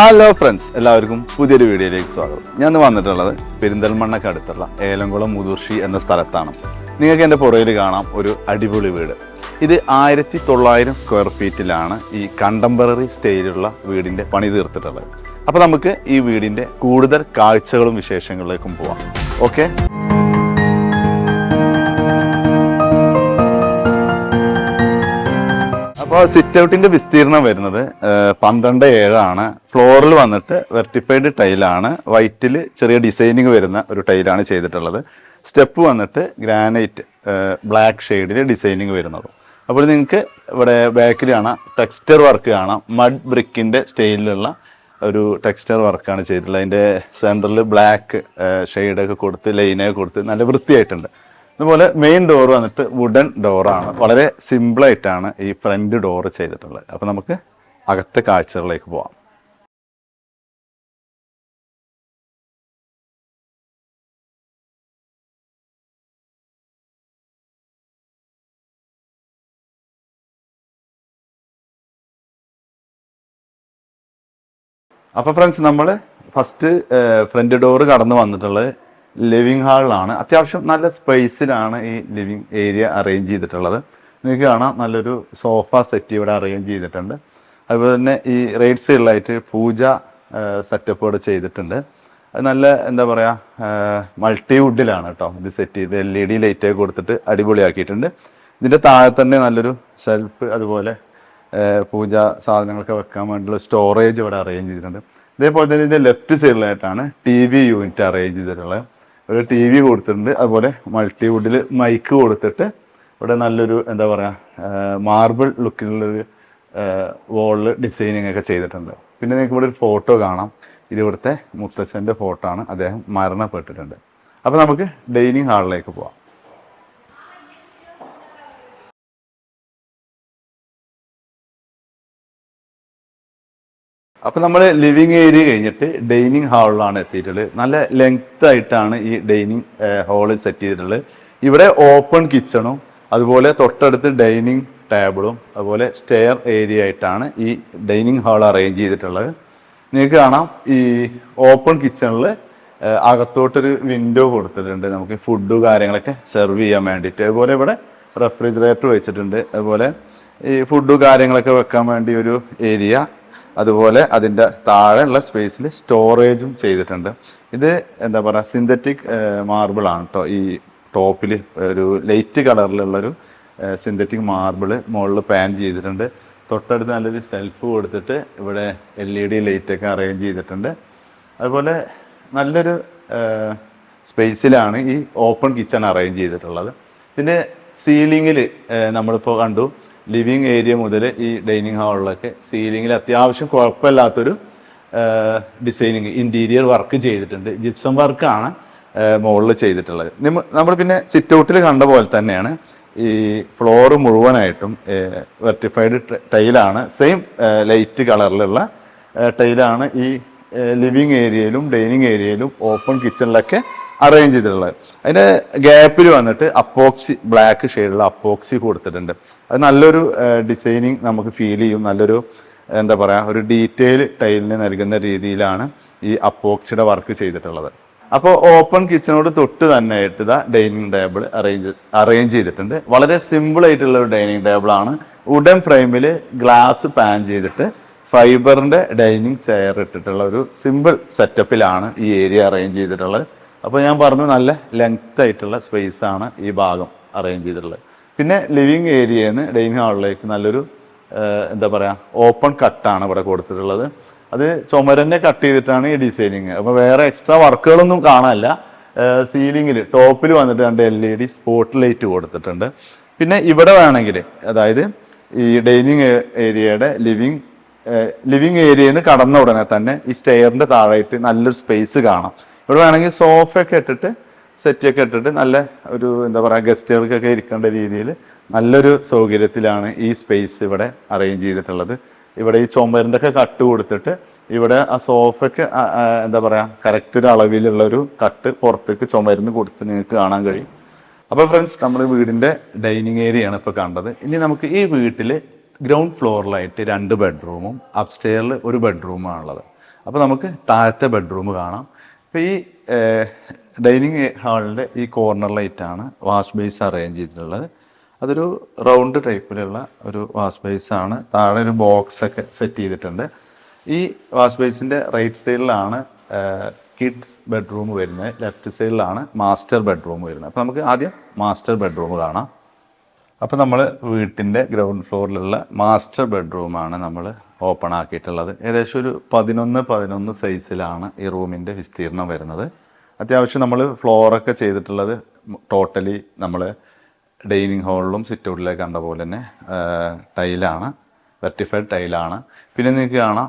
Hello friends എല്ലാവർക്കും പുതിയൊരു വീഡിയോയിലേക്ക് സ്വാഗതം. ഞാൻ വന്നിട്ടുള്ളത് പെരിന്തൽമണ്ണക്ക് അടുത്തുള്ള ഏലംകുളം മുതുർഷി എന്ന സ്ഥലത്താണ്. നിങ്ങൾക്ക് എന്റെ പുറയിൽ കാണാം ഒരു അടിപൊളി വീട്. ഇത് ആയിരത്തി തൊള്ളായിരം സ്ക്വയർ ഫീറ്റിലാണ് ഈ കണ്ടംപററി സ്റ്റൈലുള്ള വീടിന്റെ പണി തീർത്തിട്ടുള്ളത്. അപ്പോൾ നമുക്ക് ഈ വീടിന്റെ കൂടുതൽ കാഴ്ചകളും വിശേഷങ്ങളിലേക്കും പോവാം. ഓക്കെ അപ്പോൾ സിറ്റ് ഔട്ടിന്റെ വിസ്തീർണം വരുന്നത് പന്ത്രണ്ട് ഏഴാണ്. ഫ്ലോറിൽ വന്നിട്ട് വെർട്ടിഫൈഡ് ടൈലാണ് വൈറ്റിൽ ചെറിയ ഡിസൈനിങ് വരുന്ന ഒരു ടൈലാണ് ചെയ്തിട്ടുള്ളത്. സ്റ്റെപ്പ് വന്നിട്ട് ഗ്രാനൈറ്റ് ബ്ലാക്ക് ഷെയ്ഡിൽ ഡിസൈനിങ് വരുന്നത്. അപ്പോൾ നിങ്ങൾക്ക് ഇവിടെ ബാക്കിൽ കാണാം ടെക്സ്റ്റർ വർക്ക് കാണാം. മഡ് ബ്രിക്കിന്റെ സ്റ്റൈലിലുള്ള ഒരു ടെക്സ്റ്റർ വർക്കാണ് ചെയ്തിട്ടുള്ളത്. അതിന്റെ സെന്ററിൽ ബ്ലാക്ക് ഷെയ്ഡൊക്കെ കൊടുത്ത് ലൈനൊക്കെ കൊടുത്ത് നല്ല വൃത്തിയായിട്ടുണ്ട്. അതുപോലെ മെയിൻ ഡോർ വന്നിട്ട് വുഡൻ ഡോറാണ് വളരെ സിമ്പിളായിട്ടാണ് ഈ ഫ്രണ്ട് ഡോർ ചെയ്തിട്ടുള്ളത്. അപ്പോൾ നമുക്ക് അകത്തെ കാഴ്ചകളിലേക്ക് പോവാം. അപ്പോൾ ഫ്രണ്ട്സ് നമ്മൾ ഫസ്റ്റ് ഫ്രണ്ട് ഡോറ് കടന്ന് വന്നിട്ടുള്ളത് ലിവിങ് ഹാളിലാണ്. അത്യാവശ്യം നല്ല സ്പേസിലാണ് ഈ ലിവിങ് ഏരിയ അറേഞ്ച് ചെയ്തിട്ടുള്ളത്. നിങ്ങൾക്ക് കാണാം നല്ലൊരു സോഫ സെറ്റ് ഇവിടെ അറേഞ്ച് ചെയ്തിട്ടുണ്ട്. അതുപോലെ തന്നെ ഈ റൈറ്റ് സൈഡിലായിട്ട് പൂജ സെറ്റപ്പ് ഇവിടെ ചെയ്തിട്ടുണ്ട്. അത് നല്ല എന്താ പറയുക മൾട്ടി വുഡിലാണ് കേട്ടോ ഇത് സെറ്റ് ചെയ്ത് എൽ ഇ ഡി ലൈറ്റൊക്കെ കൊടുത്തിട്ട് അടിപൊളിയാക്കിയിട്ടുണ്ട്. ഇതിന്റെ താഴെ തന്നെ നല്ലൊരു ഷെൽഫ് അതുപോലെ പൂജ സാധനങ്ങളൊക്കെ വെക്കാൻ വേണ്ടിയുള്ള സ്റ്റോറേജ് ഇവിടെ അറേഞ്ച് ചെയ്തിട്ടുണ്ട്. ഇതേപോലെ തന്നെ ഇതിന്റെ ലെഫ്റ്റ് സൈഡിലായിട്ടാണ് ടി വി യൂണിറ്റ് അറേഞ്ച് ചെയ്തിട്ടുള്ളത്. ഒരു ടി വി കൊടുത്തിട്ടുണ്ട്. അതുപോലെ മൾട്ടിവുഡിൽ മൈക്ക് കൊടുത്തിട്ട് ഇവിടെ നല്ലൊരു എന്താ പറയുക മാർബിൾ ലുക്കിലുള്ളൊരു വോളിൽ ഡിസൈനിങ് ഒക്കെ ചെയ്തിട്ടുണ്ട്. പിന്നെ നിങ്ങൾക്ക് ഇവിടെ ഒരു ഫോട്ടോ കാണാം. ഇത് ഇവിടുത്തെ മുത്തച്ഛന്റെ ഫോട്ടോ ആണ്. അദ്ദേഹം മരണപ്പെട്ടിട്ടുണ്ട്. അപ്പോൾ നമുക്ക് ഡൈനിങ് ഹാളിലേക്ക് പോവാം. അപ്പൊ നമ്മൾ ലിവിങ് ഏരിയ കഴിഞ്ഞിട്ട് ഡൈനിങ് ഹാളിലാണ് എത്തിയിട്ടുള്ളത്. നല്ല ലെങ്ത് ആയിട്ടാണ് ഈ ഡൈനിങ് ഹാൾ സെറ്റ് ചെയ്തിട്ടുള്ളത്. ഇവിടെ ഓപ്പൺ കിച്ചണും അതുപോലെ തൊട്ടടുത്ത് ഡൈനിങ് ടേബിളും അതുപോലെ സ്റ്റെയർ ഏരിയ ആയിട്ടാണ് ഈ ഡൈനിങ് ഹാൾ അറേഞ്ച് ചെയ്തിട്ടുള്ളത്. നിങ്ങൾക്ക് കാണാം ഈ ഓപ്പൺ കിച്ചണിൽ അകത്തോട്ടൊരു വിൻഡോ കൊടുത്തിട്ടുണ്ട്. നമുക്ക് ഫുഡ് കാര്യങ്ങളൊക്കെ സെർവ് ചെയ്യാൻ വേണ്ടിയിട്ട്. അതുപോലെ ഇവിടെ റെഫ്രിജറേറ്റർ വെച്ചിട്ടുണ്ട്. അതുപോലെ ഈ ഫുഡ് കാര്യങ്ങളൊക്കെ വെക്കാൻ വേണ്ടി ഒരു ഏരിയ അതുപോലെ അതിന്റെ താഴെയുള്ള സ്പേസിൽ സ്റ്റോറേജും ചെയ്തിട്ടുണ്ട്. ഇത് എന്താ പറയുക സിന്തറ്റിക് മാർബിൾ ആണ് കേട്ടോ ഈ ടോപ്പിൽ ഒരു ലൈറ്റ് കളറിലുള്ളൊരു സിന്തറ്റിക് മാർബിൾ മുകളിൽ പാൻ ചെയ്തിട്ടുണ്ട്. തൊട്ടടുത്ത് നല്ലൊരു സെൽഫ് കൊടുത്തിട്ട് ഇവിടെ എൽ ഇ ഡി ലൈറ്റൊക്കെ അറേഞ്ച് ചെയ്തിട്ടുണ്ട്. അതുപോലെ നല്ലൊരു സ്പേസിലാണ് ഈ ഓപ്പൺ കിച്ചൺ അറേഞ്ച് ചെയ്തിട്ടുള്ളത്. ഇതിന്റെ സീലിങ്ങിൽ നമ്മളിപ്പോൾ കണ്ടു. ലിവിങ് ഏരിയ മുതൽ ഈ ഡൈനിങ് ഹാളിലൊക്കെ സീലിങ്ങിൽ അത്യാവശ്യം കുഴപ്പമില്ലാത്തൊരു ഡിസൈനിങ് ഇന്റീരിയർ വർക്ക് ചെയ്തിട്ടുണ്ട്. ജിപ്സം വർക്കാണ് മുകളിൽ ചെയ്തിട്ടുള്ളത്. നമ്മൾ പിന്നെ സിറ്റ് ഔട്ടിൽ കണ്ട പോലെ തന്നെയാണ് ഈ ഫ്ലോർ മുഴുവനായിട്ടും വെർട്ടിഫൈഡ് ടൈലാണ്. സെയിം ലൈറ്റ് കളറിലുള്ള ടൈലാണ് ഈ ലിവിങ് ഏരിയയിലും ഡൈനിങ് ഏരിയയിലും ഓപ്പൺ കിച്ചണിലൊക്കെ അറേഞ്ച് ചെയ്തിട്ടുള്ളത്. അതിന് ഗ്യാപ്പിൽ വന്നിട്ട് അപ്പോക്സി ബ്ലാക്ക് ഷെയ്ഡുള്ള അപ്പോക്സി കൊടുത്തിട്ടുണ്ട്. അത് നല്ലൊരു ഡിസൈനിങ് നമുക്ക് ഫീൽ ചെയ്യും. നല്ലൊരു എന്താ പറയുക ഒരു ഡീറ്റെയിൽ ടൈലിന് നൽകുന്ന രീതിയിലാണ് ഈ അപ്പോക്സിയുടെ വർക്ക് ചെയ്തിട്ടുള്ളത്. അപ്പോൾ ഓപ്പൺ കിച്ചനോട് തൊട്ട് തന്നെ ആയിട്ട് ഇതാ ഡൈനിങ് ടേബിൾ അറേഞ്ച് അറേഞ്ച് ചെയ്തിട്ടുണ്ട്. വളരെ സിമ്പിൾ ആയിട്ടുള്ള ഒരു ഡൈനിങ് ടേബിളാണ് വുഡൻ ഫ്രെയിമിൽ ഗ്ലാസ് പാൻ ചെയ്തിട്ട് ഫൈബറിന്റെ ഡൈനിങ് ചെയർ ഇട്ടിട്ടുള്ള ഒരു സിമ്പിൾ സെറ്റപ്പിലാണ് ഈ ഏരിയ അറേഞ്ച് ചെയ്തിട്ടുള്ളത്. അപ്പോൾ ഞാൻ പറഞ്ഞു നല്ല ലെങ്ത് ആയിട്ടുള്ള സ്പേസ് ആണ് ഈ ഭാഗം അറേഞ്ച് ചെയ്തിട്ടുള്ളത്. പിന്നെ ലിവിങ് ഏരിയയിൽ നിന്ന് ഡൈനിങ് ഹാളിലേക്ക് നല്ലൊരു എന്താ പറയുക ഓപ്പൺ കട്ടാണ് ഇവിടെ കൊടുത്തിട്ടുള്ളത്. അത് ചുമരന്നെ കട്ട് ചെയ്തിട്ടാണ് ഈ ഡിസൈനിങ് അപ്പോൾ വേറെ എക്സ്ട്രാ വർക്കുകളൊന്നും കാണാനില്ല. സീലിങ്ങിൽ ടോപ്പിൽ വന്നിട്ട് രണ്ട് L E D spot light കൊടുത്തിട്ടുണ്ട്. പിന്നെ ഇവിടെ വേണമെങ്കിൽ അതായത് ഈ ഡൈനിങ് ഏരിയയുടെ ലിവിങ് ലിവിങ് ഏരിയയിൽ നിന്ന് കടന്ന ഉടനെ തന്നെ ഈ സ്റ്റെയറിന്റെ താഴായിട്ട് നല്ലൊരു സ്പേസ് കാണാം. ഇവിടെ വേണമെങ്കിൽ സോഫയൊക്കെ ഇട്ടിട്ട് സെറ്റൊക്കെ ഇട്ടിട്ട് നല്ല ഒരു എന്താ പറയുക ഗസ്റ്റുകൾക്കൊക്കെ ഇരിക്കേണ്ട രീതിയിൽ നല്ലൊരു സൗകര്യത്തിലാണ് ഈ സ്പേസ് ഇവിടെ അറേഞ്ച് ചെയ്തിട്ടുള്ളത്. ഇവിടെ ഈ ചുമരിന്റെ ഒക്കെ കട്ട് കൊടുത്തിട്ട് ഇവിടെ ആ സോഫയ്ക്ക് എന്താ പറയുക കറക്റ്റ് ഒരു അളവിലുള്ള ഒരു കട്ട് പുറത്തേക്ക് ചുമരിന് കൊടുത്ത് നിങ്ങൾക്ക് കാണാൻ കഴിയും. അപ്പോൾ ഫ്രണ്ട്സ് നമ്മൾ വീടിന്റെ ഡൈനിങ് ഏരിയയാണ് ഇപ്പോൾ കണ്ടത്. ഇനി നമുക്ക് ഈ വീട്ടിൽ ഗ്രൗണ്ട് ഫ്ലോറിലായിട്ട് രണ്ട് ബെഡ്റൂമും അപ്സ്റ്റെയറിൽ ഒരു ബെഡ്റൂമാണുള്ളത് അപ്പോൾ നമുക്ക് താഴത്തെ ബെഡ്റൂം കാണാം. അപ്പോൾ ഈ ഡൈനിങ് ഹാളിന്റെ ഈ കോർണർ ലൈറ്റാണ് വാഷ് ബേസ് അറേഞ്ച് ചെയ്തിട്ടുള്ളത്. അതൊരു റൗണ്ട് ടൈപ്പിലുള്ള ഒരു വാഷ് ബേസ് ആണ്. താഴെ ഒരു ബോക്സ് ഒക്കെ സെറ്റ് ചെയ്തിട്ടുണ്ട്. ഈ വാഷ് ബേസിന്റെ റൈറ്റ് സൈഡിലാണ് കിഡ്സ് ബെഡ്റൂം വരുന്നത്. ലെഫ്റ്റ് സൈഡിലാണ് മാസ്റ്റർ ബെഡ്റൂം വരുന്നത്. അപ്പോൾ നമുക്ക് ആദ്യം മാസ്റ്റർ ബെഡ്റൂം കാണാം. അപ്പോൾ നമ്മൾ വീട്ടിന്റെ ഗ്രൗണ്ട് ഫ്ലോറിലുള്ള മാസ്റ്റർ ബെഡ്റൂമാണ് നമ്മൾ ഓപ്പൺ ആക്കിയിട്ടുള്ളത്. ഏകദേശം ഒരു പതിനൊന്ന് പതിനൊന്ന് സൈസിലാണ് ഈ റൂമിന്റെ വിസ്തീർണം വരുന്നത്. അത്യാവശ്യം നമ്മൾ ഫ്ലോറൊക്കെ ചെയ്തിട്ടുള്ളത് ടോട്ടലി നമ്മൾ ഡൈനിങ് ഹാളിലും സിറ്റൗട്ടിലെ കണ്ട പോലെ തന്നെ ടൈലാണ് വെർട്ടിഫൈഡ് ടൈലാണ് പിന്നെ നിങ്ങൾക്ക് കാണാം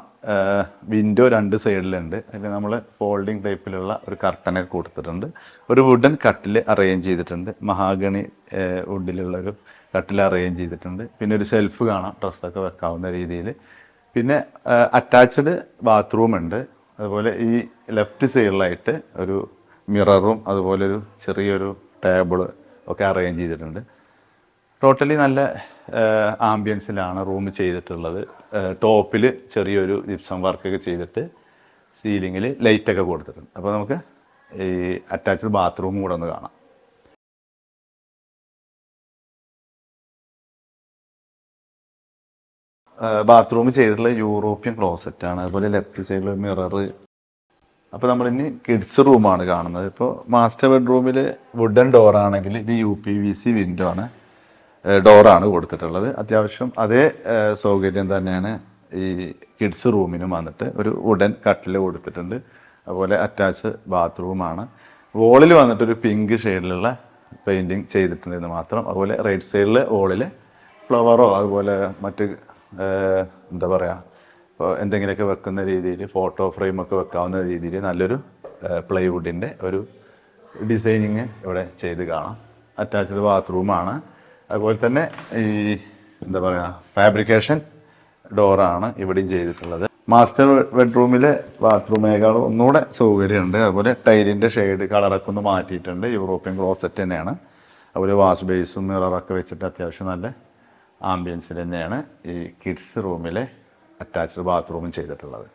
വിൻഡോ രണ്ട് സൈഡിലുണ്ട് അതിൽ നമ്മൾ ഫോൾഡിങ് ടൈപ്പിലുള്ള ഒരു കർട്ടനൊക്കെ കൊടുത്തിട്ടുണ്ട്. ഒരു വുഡൻ കട്ടിൽ അറേഞ്ച് ചെയ്തിട്ടുണ്ട്. മഹാഗണി വുഡിലുള്ള ഒരു കട്ടിൽ അറേഞ്ച് ചെയ്തിട്ടുണ്ട്. പിന്നെ ഒരു ഷെൽഫ് കാണാം. ഡ്രസ്സൊക്കെ വെക്കാവുന്ന രീതിയിൽ പിന്നെ അറ്റാച്ച്ഡ് ബാത്റൂം ഉണ്ട്. അതുപോലെ ഈ ലെഫ്റ്റ് സൈഡിലായിട്ട് ഒരു മിററും അതുപോലെ ഒരു ചെറിയൊരു ടേബിൾ ഒക്കെ അറേഞ്ച് ചെയ്തിട്ടുണ്ട്. ടോട്ടലി നല്ല ആംബിയൻസിലാണ് റൂം ചെയ്തിട്ടുള്ളത്. ടോപ്പിൽ ചെറിയൊരു ജിപ്സം വർക്കൊക്കെ ചെയ്തിട്ട് സീലിങ്ങിൽ ലൈറ്റൊക്കെ കൊടുത്തിട്ടുണ്ട്. അപ്പോൾ നമുക്ക് ഈ അറ്റാച്ച്ഡ് ബാത്റൂം കൂടെ ഒന്ന് കാണാം. ബാത്റൂം ചെയ്തിട്ടുള്ള യൂറോപ്യൻ ക്ലോസറ്റ് ആണ്. അതുപോലെ ലെഫ്റ്റ് സൈഡിൽ മിറർ അപ്പോൾ ഇനി കിഡ്സ് റൂമാണ് കാണുന്നത്. ഇപ്പോൾ മാസ്റ്റർ ബെഡ്റൂമിൽ വുഡൻ ഡോർ ആണെങ്കിൽ ഇത് U P V C window ആണ്. ഡോറാണ് കൊടുത്തിട്ടുള്ളത്. അത്യാവശ്യം അതേ സൗകര്യം തന്നെയാണ് ഈ കിഡ്സ് റൂമിനും വന്നിട്ട് ഒരു വുഡൻ കട്ടിൽ കൊടുത്തിട്ടുണ്ട്. അതുപോലെ അറ്റാച്ച് ബാത്റൂമാണ് വോളിൽ വന്നിട്ട് ഒരു പിങ്ക് ഷെയ്ഡിലുള്ള പെയിന്റിങ് ചെയ്തിട്ടുണ്ടെന്ന് മാത്രം. അതുപോലെ റൈറ്റ് സൈഡിൽ വോളിൽ ഫ്ലവറോ അതുപോലെ മറ്റ് എന്താ പറയുക എന്തെങ്കിലുമൊക്കെ വെക്കുന്ന രീതിയിൽ ഫോട്ടോ ഫ്രെയിമൊക്കെ വെക്കാവുന്ന രീതിയിൽ നല്ലൊരു പ്ലൈവുഡിന്റെ ഒരു ഡിസൈനിങ് ഇവിടെ ചെയ്ത് കാണാം. അറ്റാച്ച്ഡ് ബാത്റൂമാണ്. അതുപോലെ തന്നെ ഈ എന്താ പറയുക ഫാബ്രിക്കേഷൻ ഡോറാണ് ഇവിടെയും ചെയ്തിട്ടുള്ളത്. മാസ്റ്റർ ബെഡ്റൂമിലെ ബാത്റൂമേക്കാളും ഒന്നുകൂടെ സൗകര്യമുണ്ട്. അതുപോലെ ടൈലിന്റെ ഷെയ്ഡ് കളറൊക്കെ ഒന്ന് മാറ്റിയിട്ടുണ്ട്. യൂറോപ്യൻ ക്ലോസറ്റ് തന്നെയാണ്. അതുപോലെ വാഷ് ബേസും മിററൊക്കെ വെച്ചിട്ട് അത്യാവശ്യം നല്ല ആംബിയൻസിൽ തന്നെയാണ് ഈ കിഡ്സ് റൂമിലെ അറ്റാച്ച്ഡ് ബാത്റൂമും ചെയ്തിട്ടുള്ളത്.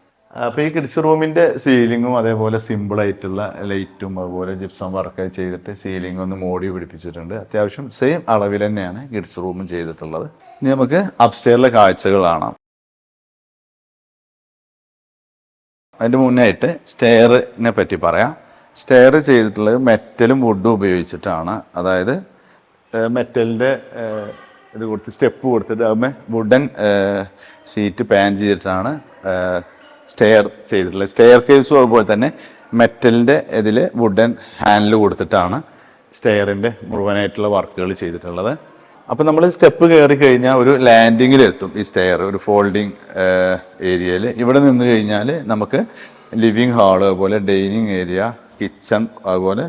അപ്പോൾ ഈ കിഡ്സ് റൂമിന്റെ സീലിങ്ങും അതേപോലെ സിമ്പിളായിട്ടുള്ള ലൈറ്റും അതുപോലെ ജിപ്സം വർക്ക് ചെയ്തിട്ട് സീലിംഗ് ഒന്ന് മോടി പിടിപ്പിച്ചിട്ടുണ്ട്. അത്യാവശ്യം സെയിം അളവിൽ തന്നെയാണ് കിഡ്സ് റൂമും ചെയ്തിട്ടുള്ളത്. ഇനി നമുക്ക് അപ്സ്റ്റേറിലെ കാഴ്ചകൾ കാണാം. അതിന്റെ മുന്നായിട്ട് സ്റ്റെയറിനെ പറ്റി പറയാം. സ്റ്റെയർ ചെയ്തിട്ടുള്ളത് മെറ്റലും വുഡും ഉപയോഗിച്ചിട്ടാണ്. അതായത് മെറ്റലിന്റെ ഇത് കൊടുത്ത് സ്റ്റെപ്പ് കൊടുത്തിട്ട് അമ്മ വുഡൻ ഷീറ്റ് പാൻ ചെയ്തിട്ടാണ് സ്റ്റെയർ ചെയ്തിട്ടുള്ളത്. സ്റ്റെയർ കേസും അതുപോലെ തന്നെ മെറ്റലിന്റെ ഇതിൽ വുഡൻ ഹാൻഡിൽ കൊടുത്തിട്ടാണ് സ്റ്റെയറിന്റെ മുഴുവനായിട്ടുള്ള വർക്കുകൾ ചെയ്തിട്ടുള്ളത്. അപ്പോൾ നമ്മൾ സ്റ്റെപ്പ് കയറി കഴിഞ്ഞാൽ ഒരു ലാൻഡിങ്ങിൽ എത്തും ഈ സ്റ്റെയർ ഒരു ഫോൾഡിങ് ഏരിയയിൽ ഇവിടെ നിന്ന് കഴിഞ്ഞാൽ നമുക്ക് ലിവിങ് ഹാൾ അതുപോലെ ഡൈനിങ് ഏരിയ കിച്ചൺ അതുപോലെ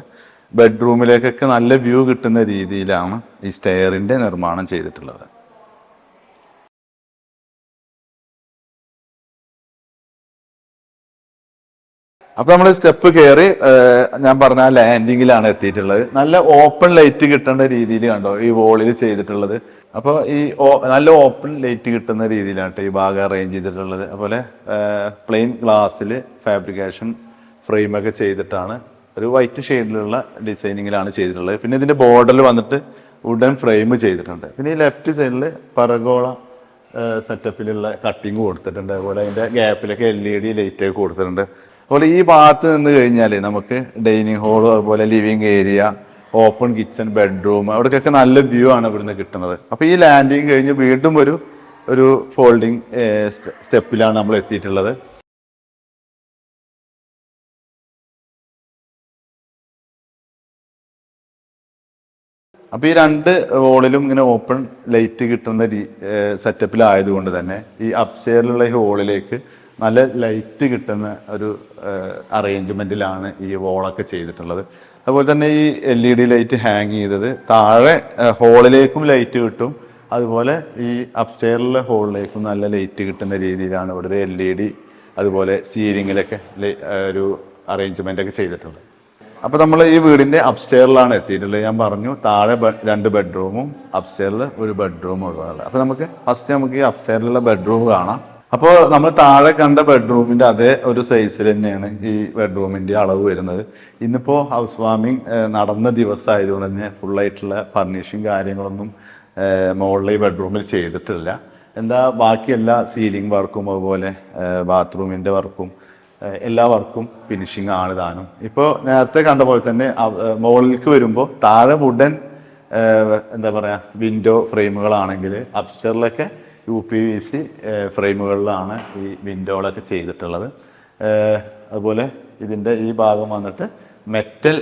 ബെഡ്റൂമിലേക്കൊക്കെ നല്ല വ്യൂ കിട്ടുന്ന രീതിയിലാണ് ഈ സ്റ്റെയറിന്റെ നിർമ്മാണം ചെയ്തിട്ടുള്ളത്. അപ്പൊ നമ്മൾ സ്റ്റെപ്പ് കയറി ഞാൻ പറഞ്ഞ ലാൻഡിങ്ങിലാണ് എത്തിയിട്ടുള്ളത്. നല്ല ഓപ്പൺ ലൈറ്റ് കിട്ടേണ്ട രീതിയിൽ കണ്ടോ ഈ വോളിൽ ചെയ്തിട്ടുള്ളത്. അപ്പോൾ ഈ നല്ല ഓപ്പൺ ലൈറ്റ് കിട്ടുന്ന രീതിയിലാണ് ഈ ഭാഗം അറേഞ്ച് ചെയ്തിട്ടുള്ളത്. അതുപോലെ പ്ലെയിൻ ഗ്ലാസ്സിൽ ഫാബ്രിക്കേഷൻ ഫ്രെയിമൊക്കെ ചെയ്തിട്ടാണ് ഒരു വൈറ്റ് ഷെയ്ഡിലുള്ള ഡിസൈനിങ്ങിലാണ് ചെയ്തിട്ടുള്ളത്. പിന്നെ ഇതിന്റെ ബോർഡറിൽ വന്നിട്ട് വുഡൻ ഫ്രെയിം ചെയ്തിട്ടുണ്ട്. പിന്നെ ഈ ലെഫ്റ്റ് സൈഡിൽ പറഗോള സെറ്റപ്പിലുള്ള കട്ടിങ് കൊടുത്തിട്ടുണ്ട്. അതുപോലെ അതിന്റെ ഗ്യാപ്പിലൊക്കെ എൽ ഇ ഡി ലൈറ്റ് ഒക്കെ കൊടുത്തിട്ടുണ്ട്. അതുപോലെ ഈ ഭാഗത്ത് നിന്ന് കഴിഞ്ഞാൽ നമുക്ക് ഡൈനിങ് ഹാളും അതുപോലെ living area open kitchen bedroom അവിടേക്കൊക്കെ നല്ല വ്യൂ ആണ് ഇവിടുന്ന് കിട്ടുന്നത്. അപ്പോൾ ഈ ലാൻഡിങ് കഴിഞ്ഞ് വീണ്ടും ഒരു ഒരു ഫോൾഡിങ് സ്റ്റെപ്പിലാണ് നമ്മൾ എത്തിയിട്ടുള്ളത്. അപ്പോൾ ഈ രണ്ട് ഹോളിലും ഇങ്ങനെ ഓപ്പൺ ലൈറ്റ് കിട്ടുന്ന സെറ്റപ്പിലായതുകൊണ്ട് തന്നെ ഈ അപ്സ്റ്റെയറിലുള്ള ഈ ഹോളിലേക്ക് നല്ല ലൈറ്റ് കിട്ടുന്ന ഒരു അറേഞ്ച്മെന്റിലാണ് ഈ വോളൊക്കെ ചെയ്തിട്ടുള്ളത്. അതുപോലെ തന്നെ ഈ L E D light hang ചെയ്തത് താഴെ ഹോളിലേക്കും ലൈറ്റ് കിട്ടും. അതുപോലെ ഈ അപ്സ്റ്റെയറിലെ ഹോളിലേക്കും നല്ല ലൈറ്റ് കിട്ടുന്ന രീതിയിലാണ് ഇവിടെ എൽ ഇ ഡി അതുപോലെ സീലിങ്ങിലൊക്കെ ഒരു അറേഞ്ച്മെന്റ് ഒക്കെ ചെയ്തിട്ടുള്ളത്. അപ്പൊ നമ്മൾ ഈ വീടിന്റെ അപ്സ്റ്റെയറിലാണ് എത്തിയിട്ടുള്ളത്. ഞാൻ പറഞ്ഞു താഴെ രണ്ട് ബെഡ്റൂമും അപ്സ്റ്റെയറിൽ ഒരു ബെഡ്റൂമും ഉള്ളതാണ് അപ്പോൾ നമുക്ക് ഫസ്റ്റ് നമുക്ക് ഈ അപ്സ്റ്റെയറിലുള്ള ബെഡ്റൂം കാണാം. അപ്പോൾ നമ്മൾ താഴെ കണ്ട ബെഡ്റൂമിന്റെ അതേ ഒരു സൈസിൽ തന്നെയാണ് ഈ ബെഡ്റൂമിന്റെ അളവ് വരുന്നത്. ഇന്നിപ്പോൾ ഹൗസ് വാമിങ് നടന്ന ദിവസമായതുകൊണ്ട് തന്നെ ഫുള്ളായിട്ടുള്ള ഫർണിഷിങ് കാര്യങ്ങളൊന്നും മുകളിൽ ഈ ബെഡ്റൂമിൽ ചെയ്തിട്ടില്ല. എന്താ ബാക്കിയെല്ലാ സീലിംഗ് വർക്കും അതുപോലെ ബാത്റൂമിന്റെ വർക്കും ഏഹ് എല്ലാ വർക്കും ഫിനിഷിംഗ് ആണ് താനും. ഇപ്പോൾ നേരത്തെ കണ്ട പോലെ തന്നെ മുകളിലേക്ക് വരുമ്പോൾ താഴെ വുഡൻ എന്താ പറയുക വിൻഡോ ഫ്രെയിമുകളാണെങ്കിൽ അപ്സ്റ്ററിലൊക്കെ യു പി വി സി ഫ്രെയിമുകളിലാണ് ഈ വിൻഡോകളൊക്കെ ചെയ്തിട്ടുള്ളത്. അതുപോലെ ഇതിന്റെ ഈ ഭാഗം വന്നിട്ട് മെറ്റൽ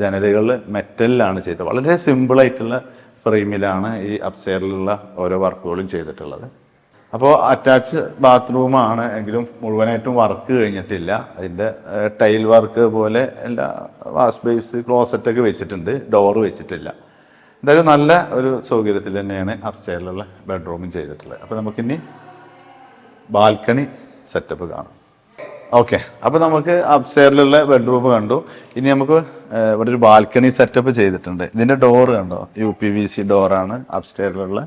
ജനലുകളിൽ മെറ്റലിലാണ് ചെയ്തത്. വളരെ സിമ്പിളായിട്ടുള്ള ഫ്രെയിമിലാണ് ഈ അപ്സ്റ്റെയറിലുള്ള ഓരോ വർക്കുകളും ചെയ്തിട്ടുള്ളത്. അപ്പോൾ അറ്റാച്ച് ബാത്റൂമാണ് എങ്കിലും മുഴുവനായിട്ടും വർക്ക് കഴിഞ്ഞിട്ടില്ല. അതിന്റെ ടൈൽ വർക്ക് പോലെ എല്ലാ വാഷ് ബേസ് ക്ലോസറ്റൊക്കെ വെച്ചിട്ടുണ്ട്. ഡോറ് വെച്ചിട്ടില്ല. എന്തായാലും നല്ല ഒരു സൗകര്യത്തിൽ തന്നെയാണ് അപ്സ്റ്റെയറിലുള്ള ബെഡ്റൂമും ചെയ്തിട്ടുള്ളത്. അപ്പോൾ നമുക്കിനി ബാൽക്കണി സെറ്റപ്പ് കാണാം. ഓക്കെ അപ്പോൾ നമുക്ക് അപ്സ്റ്റെയറിലുള്ള ബെഡ്റൂം കണ്ടു. ഇനി നമുക്ക് ഇവിടെ ഒരു ബാൽക്കണി സെറ്റപ്പ് ചെയ്തിട്ടുണ്ട്. ഇതിന്റെ ഡോറ് കണ്ടോ? യു പി വി സി ഡോറാണ് അപ്സ്റ്റെയറിലുള്ള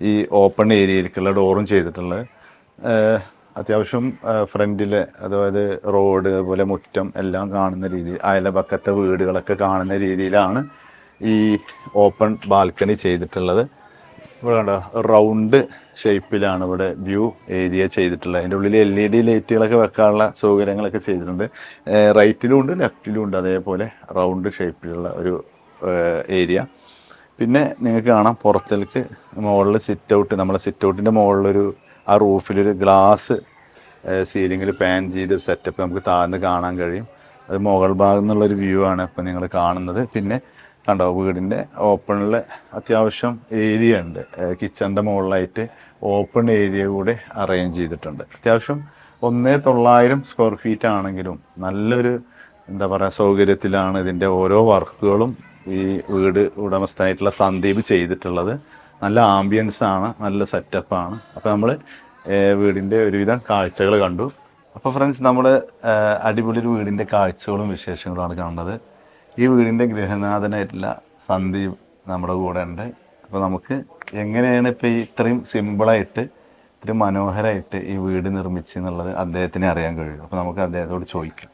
ഈ ഓപ്പൺ ഏരിയയിലേക്കുള്ള ഡോറും ചെയ്തിട്ടുള്ളത്. അത്യാവശ്യം ഫ്രണ്ടിൽ അതായത് റോഡ് അതുപോലെ മുറ്റം എല്ലാം കാണുന്ന രീതിയിൽ അയലപക്കത്തെ വീടുകളൊക്കെ കാണുന്ന രീതിയിലാണ് ഈ ഓപ്പൺ ബാൽക്കണി ചെയ്തിട്ടുള്ളത്. ഇവിടെ കണ്ടോ റൗണ്ട് ഷേപ്പിലാണ് ഇവിടെ വ്യൂ ഏരിയ ചെയ്തിട്ടുള്ളത്. അതിന്റെ ഉള്ളിൽ എൽ ഇ ഡി ലൈറ്റുകളൊക്കെ വെക്കാനുള്ള സൗകര്യങ്ങളൊക്കെ ചെയ്തിട്ടുണ്ട്. റൈറ്റിലും ഉണ്ട് ലെഫ്റ്റിലും ഉണ്ട് അതേപോലെ റൗണ്ട് ഷേപ്പിലുള്ള ഒരു ഏരിയ പിന്നെ നിങ്ങൾക്ക് കാണാം പുറത്തേക്ക് മുകളിൽ സിറ്റ് ഔട്ട് നമ്മുടെ സിറ്റ് ഔട്ടിന്റെ മുകളിലൊരു ആ റൂഫിലൊരു ഗ്ലാസ് സീലിങ്ങിൽ പാൻ ചെയ്ത് സെറ്റപ്പ് നമുക്ക് താഴ്ന്ന് കാണാൻ കഴിയും. അത് മുകൾ ഭാഗം നിന്നുള്ളൊരു വ്യൂ ആണ് ഇപ്പം നിങ്ങൾ കാണുന്നത്. പിന്നെ കണ്ടോ വീടിന്റെ ഓപ്പണിൽ അത്യാവശ്യം ഏരിയ ഉണ്ട്. കിച്ചണിന്റെ മുകളിലായിട്ട് ഓപ്പൺ ഏരിയ കൂടെ അറേഞ്ച് ചെയ്തിട്ടുണ്ട്. അത്യാവശ്യം ഒന്നേ തൊള്ളായിരം സ്ക്വയർ ഫീറ്റ് ആണെങ്കിലും നല്ലൊരു എന്താ പറയുക സൗകര്യത്തിലാണ് ഇതിന്റെ ഓരോ വർക്കുകളും ഈ വീട് ഉടമസ്ഥനായിട്ടുള്ള സന്ദീപ് ചെയ്തിട്ടുള്ളത്. നല്ല ആംബിയൻസ് ആണ് നല്ല സെറ്റപ്പാണ് അപ്പോൾ നമ്മൾ വീടിന്റെ ഒരുവിധം കാഴ്ചകൾ കണ്ടു. അപ്പോൾ ഫ്രണ്ട്സ് നമ്മൾ അടിപൊളി ഒരു വീടിന്റെ കാഴ്ചകളും വിശേഷങ്ങളുമാണ് കാണുന്നത്. ഈ വീടിന്റെ ഗൃഹനാഥനായിട്ടുള്ള സന്ദീപ് നമ്മുടെ കൂടെ ഉണ്ട്. അപ്പോൾ നമുക്ക് എങ്ങനെയാണ് ഇപ്പോൾ ഈ ഇത്രയും സിമ്പിളായിട്ട് ഇത്രയും മനോഹരമായിട്ട് ഈ വീട് നിർമ്മിച്ച് എന്നുള്ളത് അദ്ദേഹത്തിന് അറിയാൻ കഴിയും. അപ്പോൾ നമുക്ക് അദ്ദേഹത്തോട് ചോദിക്കാം.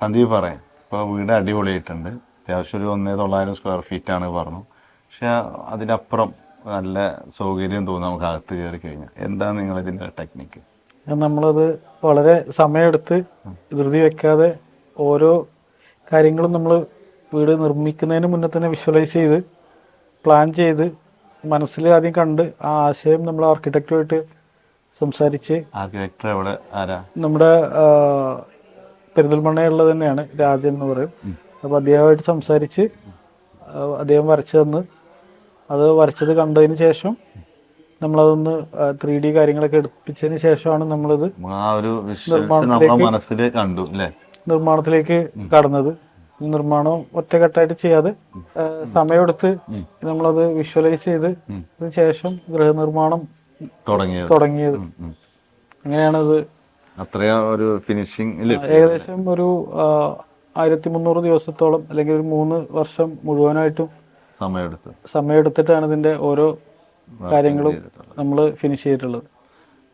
സന്ദീപ് പറയാം. ഇപ്പോൾ വീട് അടിപൊളിയായിട്ടുണ്ട്. അത്യാവശ്യം ഒരു ഒന്നേ തൊള്ളായിരം സ്ക്വയർ ഫീറ്റ് ആണ് പറഞ്ഞു. പക്ഷെ അതിനപ്പുറം നല്ല സൗകര്യം തോന്നും നമുക്ക് അകത്ത് കയറി കഴിഞ്ഞാൽ. എന്താണ് നിങ്ങൾ ഇതിന്റെ ടെക്നിക്ക് നമ്മളത് വളരെ സമയമെടുത്ത് ധൃതി വെക്കാതെ ഓരോ കാര്യങ്ങളും നമ്മൾ വീട് നിർമ്മിക്കുന്നതിന് മുന്നേ തന്നെ വിഷ്വലൈസ് ചെയ്ത് പ്ലാൻ ചെയ്ത് മനസ്സിൽ ആദ്യം കണ്ട് ആ ആശയം നമ്മൾ ആർക്കിടെക്റ്റുമായിട്ട് സംസാരിച്ച് ആർക്കിടെക്ടർ എവിടെ ആരാ? നമ്മുടെ പെരിന്തൽമണ്ണയുള്ളത് തന്നെയാണ് രാജൻ എന്ന് പറയും. അപ്പോൾ അദ്ദേഹമായിട്ട് സംസാരിച്ച് അദ്ദേഹം വരച്ചു തന്ന്. അത് വരച്ചത് കണ്ടതിന് ശേഷം നമ്മളതൊന്ന് ത്രീ ഡി കാര്യങ്ങളൊക്കെ എടുപ്പിച്ചതിന് ശേഷമാണ് നമ്മളിത് മനസ്സിൽ കണ്ടു നിർമ്മാണത്തിലേക്ക് കടന്നത്. നിർമ്മാണം ഒറ്റക്കെട്ടായിട്ട് ചെയ്യാതെ സമയമെടുത്ത് നമ്മളത് വിഷ്വലൈസ് ചെയ്ത് ശേഷം ഗൃഹനിർമ്മാണം തുടങ്ങിയത്. അങ്ങനെയാണത്. അത്രയും ഒരു ഫിനിഷിംഗ് ഏകദേശം ഒരു ആയിരത്തി മുന്നൂറ് ദിവസത്തോളം അല്ലെങ്കിൽ ഒരു മൂന്ന് വർഷം മുഴുവനായിട്ടും സമയമെടുത്ത്. സമയമെടുത്തിട്ടാണ് ഇതിന്റെ ഓരോ കാര്യങ്ങളും നമ്മൾ ഫിനിഷ് ചെയ്തിട്ടുള്ളത്.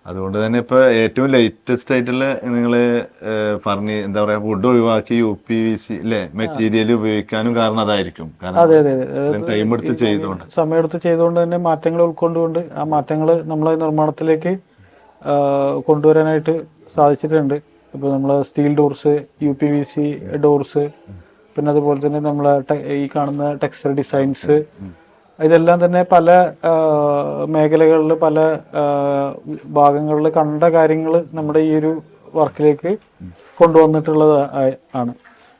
അതുകൊണ്ട് തന്നെ ഇപ്പൊ ഏറ്റവും ലേറ്റസ്റ്റ് ആയിട്ടുള്ള നിങ്ങൾ പറഞ്ഞ് എന്താ പറയാ വുഡ് ഒഴിവാക്കി യു പി വി സി അല്ലെ മെറ്റീരിയൽ ഉപയോഗിക്കാനും കാരണം അതായിരിക്കും. കാരണം ടൈം എടുത്ത് ചെയ്തുകൊണ്ട് സമയമെടുത്ത് ചെയ്തുകൊണ്ട് തന്നെ മാറ്റങ്ങൾ ഉൾക്കൊണ്ടുകൊണ്ട് ആ മാറ്റങ്ങൾ നമ്മളെ നിർമ്മാണത്തിലേക്ക് കൊണ്ടുവരാനായിട്ട് സാധിച്ചിട്ടുണ്ട്. ഇപ്പോൾ നമ്മൾ steel doors U P V C doors പിന്നെ അതുപോലെ തന്നെ നമ്മൾ ഈ കാണുന്ന ടെക്സ്റ്റൈൽ ഡിസൈൻസ്. ഇതെല്ലാം തന്നെ പല മേഖലകളിൽ പല ഭാഗങ്ങളിൽ കണ്ട കാര്യങ്ങൾ നമ്മുടെ ഈ ഒരു വർക്കിലേക്ക് കൊണ്ടുവന്നിട്ടുള്ളത് ആണ്.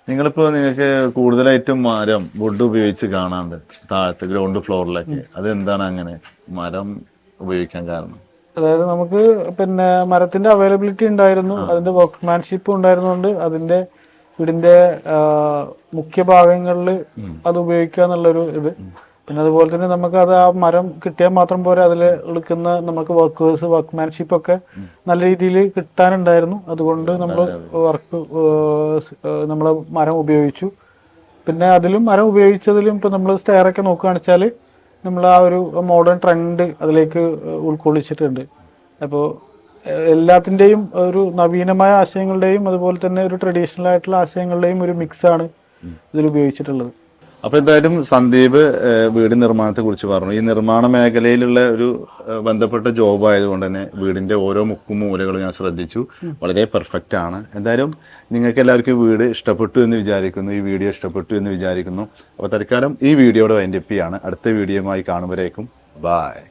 നിങ്ങളിപ്പോ നിങ്ങൾക്ക് കൂടുതലായിട്ടും മരം വുഡ് ഉപയോഗിച്ച് കാണാണ്ട് താഴത്തെ ഗ്രൗണ്ട് ഫ്ലോറിലൊക്കെ അതെന്താണ് അങ്ങനെ മരം ഉപയോഗിക്കാൻ കാരണം? അതായത് നമുക്ക് പിന്നെ മരത്തിന്റെ അവൈലബിലിറ്റി ഉണ്ടായിരുന്നു അതിന്റെ വർക്ക്മാൻഷിപ്പ് ഉണ്ടായിരുന്നുകൊണ്ട് അതിന്റെ വീടിന്റെ മുഖ്യ ഭാഗങ്ങളിൽ അത് ഉപയോഗിക്കുക എന്നുള്ളൊരു ഇത്. പിന്നെ അതുപോലെ തന്നെ നമുക്ക് അത് ആ മരം കിട്ടിയാൽ മാത്രം പോരാ അതിൽ എടുക്കുന്ന നമുക്ക് വർക്കേഴ്സ് വർക്ക്മാൻഷിപ്പ് ഒക്കെ നല്ല രീതിയിൽ കിട്ടാനുണ്ടായിരുന്നു. അതുകൊണ്ട് നമ്മൾ വർക്ക് നമ്മൾ മരം ഉപയോഗിച്ചു. പിന്നെ അതിലും മരം ഉപയോഗിച്ചതിലും ഇപ്പൊ നമ്മൾ സ്റ്റെയർ ഒക്കെ നോക്കുകയാണെന്ന് വെച്ചാൽ നമ്മൾ ആ ഒരു മോഡേൺ ട്രെൻഡ് അതിലേക്ക് ഉൾക്കൊള്ളിച്ചിട്ടുണ്ട്. അപ്പോൾ എല്ലാത്തിന്റെയും ഒരു നവീനമായ ആശയങ്ങളുടെയും അതുപോലെ തന്നെ ഒരു ട്രഡീഷണൽ ആയിട്ടുള്ള ആശയങ്ങളുടെയും ഒരു മിക്സാണ് ആണ് ഇതിൽ ഉപയോഗിച്ചിട്ടുള്ളത്. അപ്പൊ എന്തായാലും സന്ദീപ് വീട് നിർമ്മാണത്തെ കുറിച്ച് പറഞ്ഞു. ഈ നിർമ്മാണ മേഖലയിലുള്ള ഒരു ബന്ധപ്പെട്ട ജോബ് ആയതുകൊണ്ട് തന്നെ വീടിന്റെ ഓരോ മുക്കും മൂലകളും ഞാൻ ശ്രദ്ധിച്ചു. വളരെ പെർഫെക്റ്റ് ആണ്. എന്തായാലും നിങ്ങൾക്ക് എല്ലാവർക്കും വീട് ഇഷ്ടപ്പെട്ടു എന്ന് വിചാരിക്കുന്നു ഈ വീഡിയോ ഇഷ്ടപ്പെട്ടു എന്ന് വിചാരിക്കുന്നു. അപ്പോൾ തൽക്കാലം ഈ വീഡിയോയുടെ വൈൻഡപ്പിയാണ് അടുത്ത വീഡിയോയുമായി കാണുമ്പോഴേക്കും ബായ്